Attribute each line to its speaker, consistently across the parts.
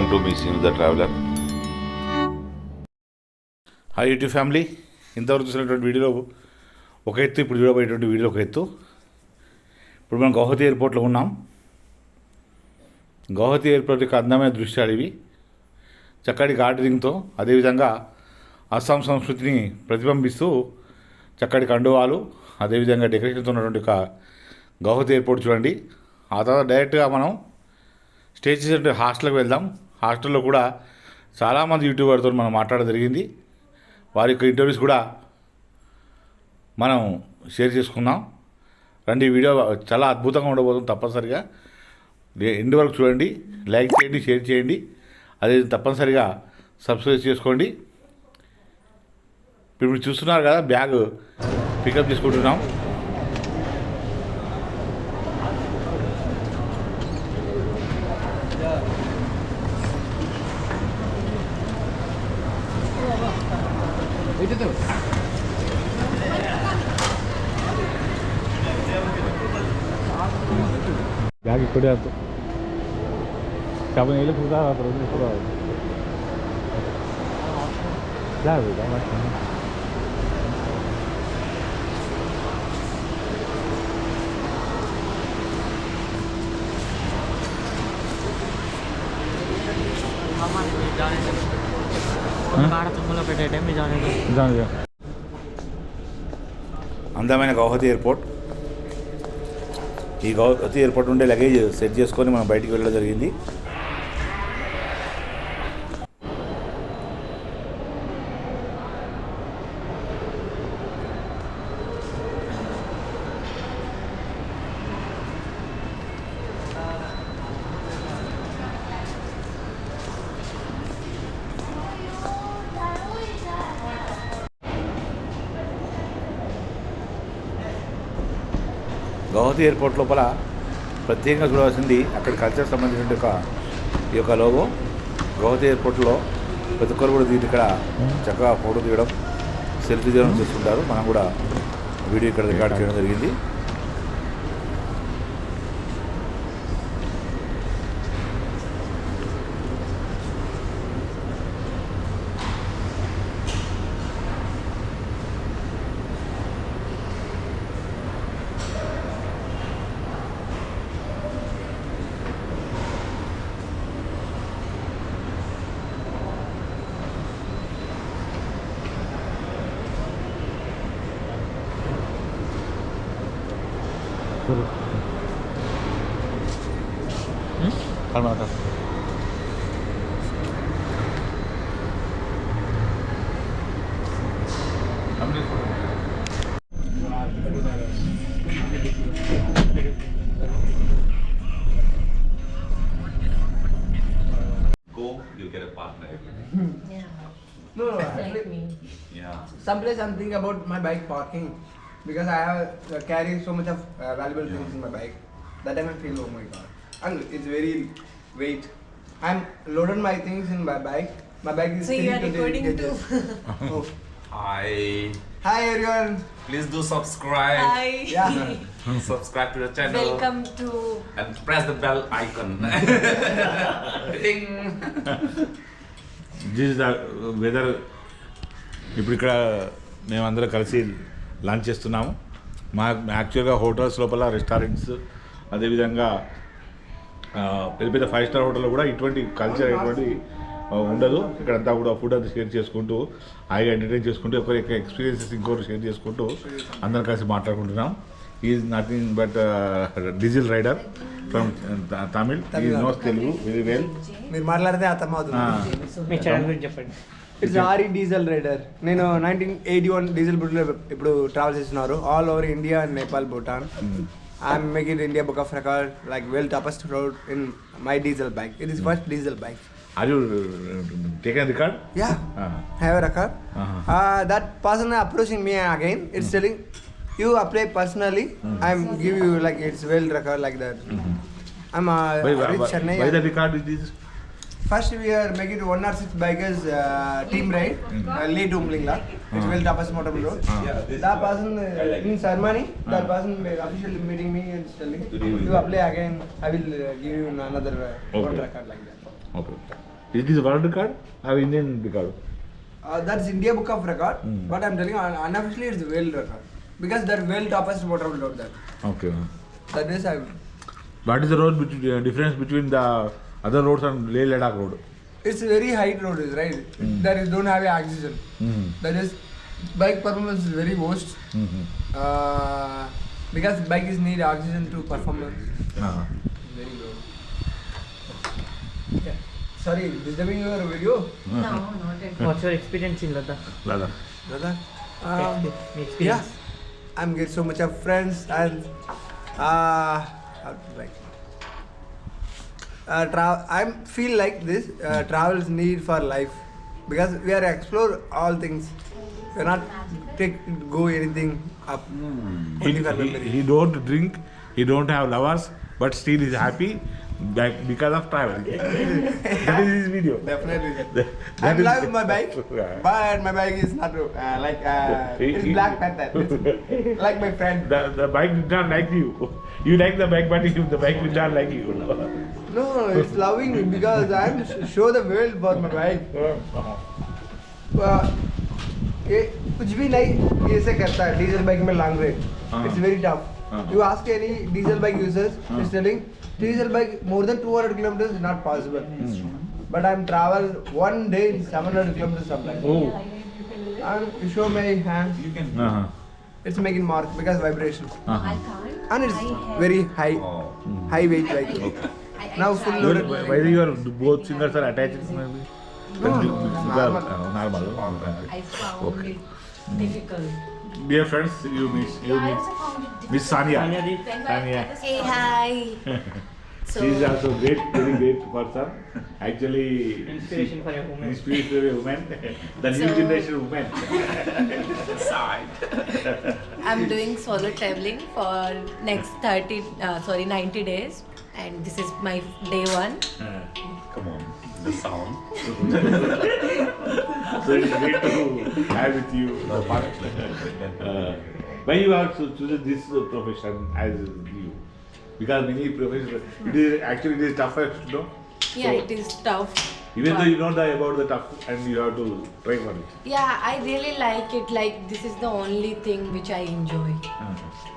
Speaker 1: Welcome to me Sean the traveller hi YouTube family ఇంతవరకు చూసినటువంటి వీడియోలో ఒక ఎత్తు ఇప్పుడు చూడబోయేటువంటి వీడియో ఒక ఎత్తు. ఇప్పుడు మనం గౌహతి ఎయిర్పోర్ట్లో ఉన్నాం. గౌహతి ఎయిర్పోర్ట్ యొక్క అందమైన దృశ్యాలు ఇవి. చక్కటి గార్డెనింగ్తో అదేవిధంగా అస్సాం సంస్కృతిని ప్రతిబింబిస్తూ చక్కటి కండువాలు అదేవిధంగా డెకరేషన్తో ఉన్నటువంటి ఒక గౌహతి ఎయిర్పోర్ట్ చూడండి. ఆ తర్వాత డైరెక్ట్గా మనం స్టే చేసే హాస్టల్కి వెళ్దాం. హాస్టల్లో కూడా చాలామంది యూట్యూబర్తో మనం మాట్లాడడం జరిగింది. వారి యొక్క ఇంటర్వ్యూస్ కూడా మనం షేర్ చేసుకుందాం. రండి ఈ వీడియో చాలా అద్భుతంగా ఉండబోతుంది తప్పనిసరిగా. డే- ఎండ్ వరకు చూడండి లైక్ చేయండి షేర్ చేయండి. అదే తప్పనిసరిగా సబ్స్క్రైబ్ చేసుకోండి. ఇప్పుడు చూస్తున్నారు కదా బ్యాగ్ పికప్ చేసుకుంటున్నాం.
Speaker 2: ಬ್ಯಾಗ್ ಕೊಡಿ ಆಯ್ತು ಕಬ್ಬನ್ ಎಲ್ಲಿ ಕೂತಾರ ಹತ್ರ ಒಂದು ಕೂಡ ಬ್ಯಾಗ್ ಇದೆ
Speaker 1: అందమైన గౌహతి ఎయిర్పోర్ట్. ఈ గౌహతి ఎయిర్పోర్ట్ ఉండే లగేజ్ సెట్ చేసుకొని మనం బయటికి వెళ్ళడం జరిగింది. అమరావతి ఎయిర్పోర్ట్ లోపల ప్రత్యేకంగా చూడవలసింది అక్కడ కల్చర్ సంబంధించిన ఒక ఈ యొక్క లోగో గౌహతి ఎయిర్పోర్ట్లో ప్రతి ఒక్కరు కూడా దీన్ని ఇక్కడ చక్కగా ఫోటో తీయడం సెల్ఫీ తీయడం చేస్తుంటారు. మనం కూడా వీడియో ఇక్కడ రికార్డ్ చేయడం జరిగింది.
Speaker 3: Go, you get a partner. Yeah.
Speaker 4: No, no,
Speaker 5: Like
Speaker 4: actually,
Speaker 5: me.
Speaker 3: Yeah.
Speaker 4: someplace I'm thinking about my bike parking because I have uh, carry so much of uh, valuable things in my bike. That time I feel, oh my god, and it's very weight. I'm loaded my things in my bike. My bike is
Speaker 5: So you are recording too?
Speaker 4: oh.
Speaker 3: Hi.
Speaker 4: Hi everyone.
Speaker 3: Please do subscribe.
Speaker 5: Hi.
Speaker 4: Yeah.
Speaker 3: Subscribe to the channel.
Speaker 5: Welcome to
Speaker 3: And press the bell icon. Ding.
Speaker 1: This the weather ఇప్పుడు ఇక్కడ మేమందరం కలిసి lunch చేస్తున్నాము మా యాక్చువల్గా hotels లోపల restaurants అదేవిధంగా పెద్ద పెద్ద ఫైవ్ స్టార్ హోటల్లో కూడా ఇటువంటి కల్చర్ ఎటువంటి ఆ, ఉండదు. ఇక్కడంతా కూడా ఫుడ్ అంతా షేర్ చేసుకుంటూ హాయిగా ఎంటర్టైన్ చేసుకుంటూ ఒకరి యొక్క ఎక్స్పీరియన్సెస్ ఇంకొకరు షేర్ చేసుకుంటూ అందరం కలిసి మాట్లాడుకుంటున్నాం. Is nothing but diesel rider from Tamil knows Telugu very well
Speaker 4: మీరు మాట్లాడితే అర్థం అవుతుంది
Speaker 5: గురించి చెప్పండి.
Speaker 4: ఇట్స్ ఆర్ఈ డీజిల్ రైడర్ నేను నైన్టీన్ ఎయిటీ వన్ డీజిల్ బుట్లో ఇప్పుడు ట్రావెల్ చేస్తున్నారు. All over India and Nepal Bhutan I'm making India book of record like well toughest road in my diesel bike it is first diesel bike
Speaker 1: Are you uh, taking the card?
Speaker 4: Yeah.
Speaker 1: Uh-huh.
Speaker 4: Have a record.
Speaker 1: Uh-huh.
Speaker 4: Uh, that person approaching me again. It's telling you apply personally. I'm give you like it's well record like that. I'm a
Speaker 1: Why, why,
Speaker 4: rich Chennai.
Speaker 1: why the record it is this?
Speaker 4: First we are making one or six bikers uh, team ride. Uh, lead Umlingla. It's well Tapas Motor Road. That person uh, in Sarmani. Uh-huh. That person officially meeting me and telling you apply again. I will uh, give you another uh,
Speaker 1: okay.
Speaker 4: record like that.
Speaker 1: Okay. Is this world record or Indian record?
Speaker 4: Uh, that's India Book of Record,
Speaker 1: Hmm.
Speaker 4: but I'm telling you, unofficially it's world record because that world toughest motor road that.
Speaker 1: Okay.
Speaker 4: That is I.
Speaker 1: What is the road between, uh, difference between the other roads and Leh Ladakh road?
Speaker 4: It's a very height road, is right?
Speaker 1: Hmm.
Speaker 4: That is don't have oxygen.
Speaker 1: Mm.
Speaker 4: That is bike performance is very worst.
Speaker 1: Mm-hmm.
Speaker 4: Uh, because bike is need oxygen to performance.
Speaker 1: Uh-huh.
Speaker 4: Very low. Yeah. Sorry, disturbing your video,
Speaker 5: No, not at all. What's your experience in Ladakh?
Speaker 1: Ladakh.
Speaker 4: brother. Um,
Speaker 5: Expe-
Speaker 4: yeah. I'm get so much of friends and uh, like. Uh, tra- I feel like this uh, travel is need for life because we are explore all things. We're not take go anything up.
Speaker 1: He,
Speaker 4: Only for
Speaker 1: he, he don't drink, he don't have lovers, but still is happy back because of travel. that is his video.
Speaker 4: Definitely.
Speaker 1: That-
Speaker 4: I
Speaker 1: that is-
Speaker 4: love my bike,
Speaker 1: Yeah.
Speaker 4: but my bike is not uh, like uh, it's Black Panther. It's like my friend.
Speaker 1: The, the bike did not like you. You like the bike, but you, the bike did not like you.
Speaker 4: No, it's loving me because I'm sh- show the world about my bike. Uh, ये कुछ भी नहीं ऐसे करता है diesel bike में long range
Speaker 1: हाँ।
Speaker 4: It's very tough
Speaker 1: हाँ।
Speaker 4: You ask any diesel bike users
Speaker 1: हाँ।
Speaker 4: Is telling diesel bike more than 200 kilometers is not possible Mm. but i'm travel one day 700 kilometers sometimes
Speaker 1: Oh.
Speaker 4: and you show my hand
Speaker 1: Uh-huh.
Speaker 4: it's making mark because vibration
Speaker 1: Uh-huh.
Speaker 4: and it's very high oh. high weight bike Okay. now full
Speaker 1: Your,
Speaker 4: loaded
Speaker 1: whether your both fingers are attached, maybe?
Speaker 4: No,
Speaker 1: Well,
Speaker 4: normal.
Speaker 1: uh, normal.
Speaker 6: I found
Speaker 1: Okay.
Speaker 6: difficult.
Speaker 1: Dear friends, you miss you
Speaker 6: Yeah,
Speaker 1: miss
Speaker 6: also
Speaker 1: Miss
Speaker 6: difficult.
Speaker 1: Sania.
Speaker 5: Sanya
Speaker 1: Sania.
Speaker 6: Hey, hi. so,
Speaker 1: She is also great, very great person. Actually,
Speaker 5: Inspiration for a woman.
Speaker 1: Inspiration for a woman. the new
Speaker 6: So-
Speaker 1: generation woman.
Speaker 6: I'm doing solo traveling for next 30, uh, sorry, 90 days. And this is my day one.
Speaker 1: Uh,
Speaker 3: Come on, the sound.
Speaker 1: so it's great to have with you. the part. Uh, why you have to choose this profession as you? Because many professions, it is actually it is tougher, you know.
Speaker 6: Yeah,
Speaker 1: So,
Speaker 6: it is tough.
Speaker 1: Even though
Speaker 6: but-
Speaker 1: you know the about the tough, and you have to try for it.
Speaker 6: Yeah, I really like it. Like, this is the only thing which I enjoy.
Speaker 1: Uh,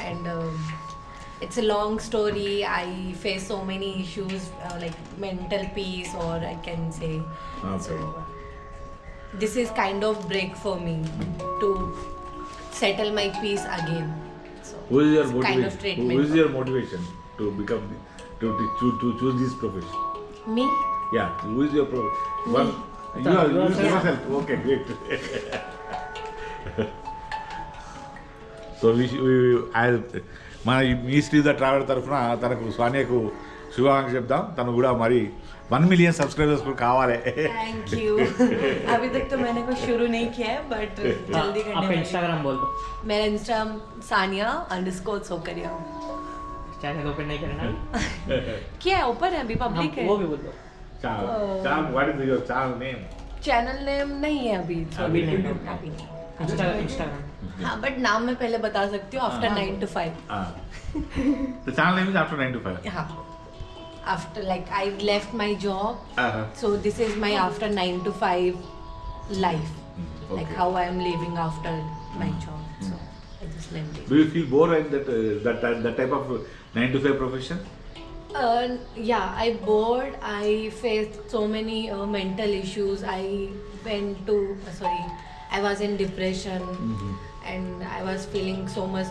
Speaker 6: and um, it's a long story i face so many issues uh, like mental peace or i can say so this is kind of break for me to settle my peace again so
Speaker 1: who is your
Speaker 6: it's
Speaker 1: motivation?
Speaker 6: kind of treatment
Speaker 1: who is
Speaker 6: for
Speaker 1: your motivation to become the- to, to, choose, to choose this profession?
Speaker 6: me
Speaker 1: Yeah, who is your pro? One, you
Speaker 5: Acha,
Speaker 1: are
Speaker 5: you
Speaker 1: you
Speaker 5: are
Speaker 1: yourself. Okay, great. So మన మీ Shri the travel తరఫున తనకు స్వానియకు శుభాకాంక్షలు చెప్దాం తను కూడా మరి one million subscribers को कावाल है
Speaker 6: थैंक यू अभी तक तो मैंने कुछ शुरू नहीं किया है बट जल्दी करने
Speaker 5: आपका इंस्टाग्राम बोल दो।
Speaker 6: मेरा Instagram Sania underscore Sokaria.
Speaker 5: Channel open तो नहीं करना।
Speaker 6: क्या है? ओपन है अभी
Speaker 5: हाँ,
Speaker 6: पब्लिक है।
Speaker 5: वो भी बोल दो।
Speaker 1: Channel what is your channel name
Speaker 6: channel name नहीं है अभी
Speaker 5: अभी नहीं
Speaker 6: अभी हाँ। बट नाम मैं पहले बता सकती हूँ आफ्टर नाइन टू फाइव
Speaker 1: तो channel name is after nine two five
Speaker 6: हाँ। after like I left my job.
Speaker 1: Uh-huh.
Speaker 6: So this is my after nine to five life,
Speaker 1: okay.
Speaker 6: like how I am living after my mm-hmm. job. So mm-hmm. I just left it.
Speaker 1: Do you feel bored at that uh, that, that that type of uh, nine to five profession?
Speaker 6: Uh, yeah, I bored. I faced so many uh, mental issues. I went to uh, sorry, I was in depression, mm-hmm. and I was feeling so much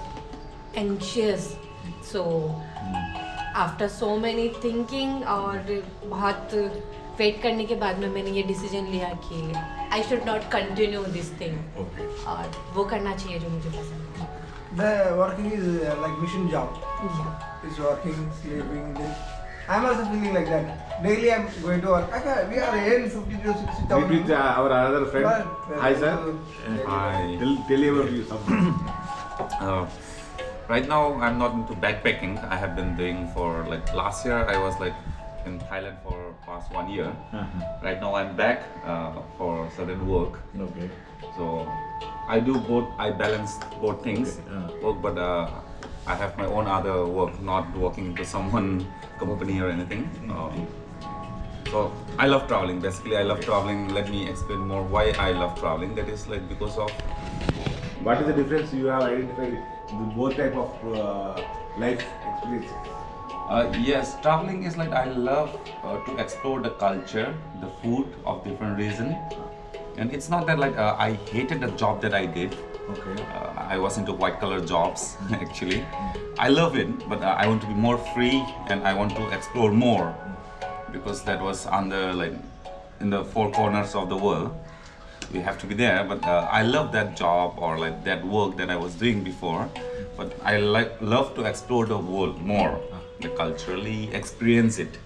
Speaker 6: anxious. So. Mm. After so many thinking और बहुत wait करने के बाद में मैंने ये decision लिया कि I should not continue this
Speaker 1: thing
Speaker 6: और वो करना चाहिए जो मुझे पसंद है
Speaker 4: The working is uh, like mission job.
Speaker 6: Yeah.
Speaker 4: It's working, sleeping. This. I'm also feeling like that. Daily I'm going to work. Can, we are earning 50 to 60
Speaker 1: Meet
Speaker 4: thousand.
Speaker 1: with uh, our other friend.
Speaker 4: But, uh,
Speaker 1: Hi, sir.
Speaker 3: Hi.
Speaker 1: Tell, tell about you something.
Speaker 3: Uh, right now, I'm not into backpacking. I have been doing for like last year. I was like in Thailand for past one year.
Speaker 1: Uh-huh.
Speaker 3: Right now, I'm back uh, for certain work.
Speaker 1: Okay.
Speaker 3: So I do both. I balance both things,
Speaker 1: Okay, uh.
Speaker 3: work, but uh, I have my own other work, not working to someone company or anything. Um, so So I love traveling. Basically, I love traveling. Let me explain more why I love traveling. That is like because of
Speaker 1: What is the difference you have identified both type of uh, life experiences?
Speaker 3: Uh, yes, traveling is like I love uh, to explore the culture, the food of different region, and it's not that like uh, I hated the job that I did.
Speaker 1: Okay.
Speaker 3: Uh, I was into white collar jobs actually. I love it, but uh, I want to be more free and I want to explore more because that was under like in the four corners of the world. We have to be there, but uh, I love that job or like that work that I was doing before. But I like love to explore the world more, like culturally experience it.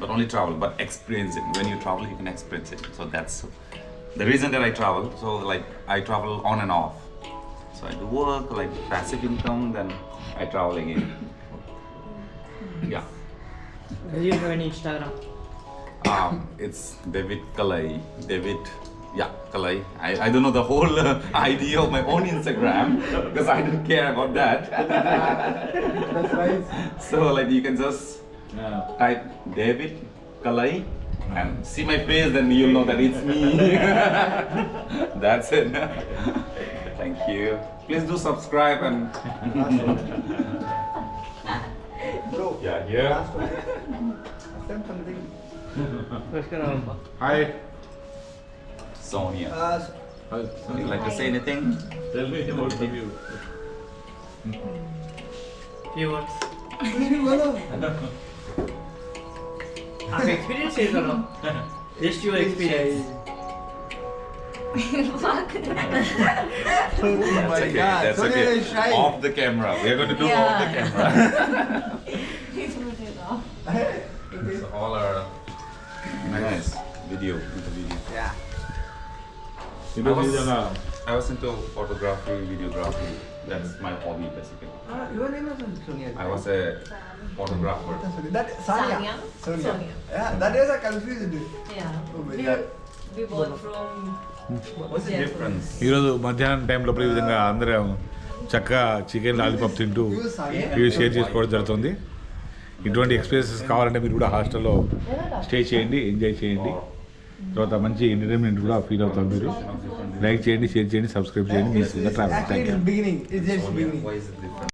Speaker 3: Not only travel, but experience it. When you travel, you can experience it. So that's the reason that I travel. So like I travel on and off. So I do work, like passive income, then I travel again. Yeah.
Speaker 5: Do you have any Instagram?
Speaker 3: Um, it's David Kalai. David, yeah, Kalai. I, I don't know the whole uh, idea of my own Instagram because I don't care about that.
Speaker 4: That's nice.
Speaker 3: so like you can just type David Kalai and see my face, then you'll know that it's me. That's it. Thank you. Please do subscribe and
Speaker 4: Bro,
Speaker 3: yeah, here.
Speaker 4: last one. Ask them something.
Speaker 1: Hi.
Speaker 3: Sonia.
Speaker 4: Uh,
Speaker 3: Would you like to say anything?
Speaker 1: Tell me about the view.
Speaker 5: Few words.
Speaker 4: कुछ भी बोलो
Speaker 5: आप experience share करो just your experience
Speaker 4: Oh
Speaker 3: That's
Speaker 4: my
Speaker 3: okay.
Speaker 4: god,
Speaker 3: That's
Speaker 4: Sonia
Speaker 3: okay.
Speaker 4: is shy.
Speaker 3: Off the camera. We are going to do off the camera. so all our nice video into video.
Speaker 4: Yeah.
Speaker 1: ఈరోజు
Speaker 3: I was- I was into photography, videography. That's my hobby basically.
Speaker 4: Uh, your name is Sonia.
Speaker 3: I was a photographer.
Speaker 4: Sanya. Sonia.
Speaker 6: Sonia.
Speaker 4: Yeah, that is a confused.
Speaker 6: Yeah.
Speaker 4: Oh my
Speaker 6: we,
Speaker 4: God.
Speaker 6: we both from
Speaker 3: What's the
Speaker 6: Jaipur.
Speaker 3: difference?
Speaker 1: ఈరోజు మధ్యాహ్నం టైంలో ఈ విధంగా అందరం చక్కగా chicken lollipop తింటూ ఇవి share చేసుకోవడం జరుగుతుంది ఇటువంటి ఎక్స్పీరియన్సెస్ కావాలంటే మీరు కూడా హాస్టల్లో స్టే చేయండి ఎంజాయ్ చేయండి తర్వాత మంచి ఎంటర్టైన్మెంట్ కూడా ఫీల్ అవుతారు మీరు. లైక్ చేయండి షేర్ చేయండి సబ్స్క్రైబ్ చేయండి మీ ట్రావెల్ థ్యాంక్ యూ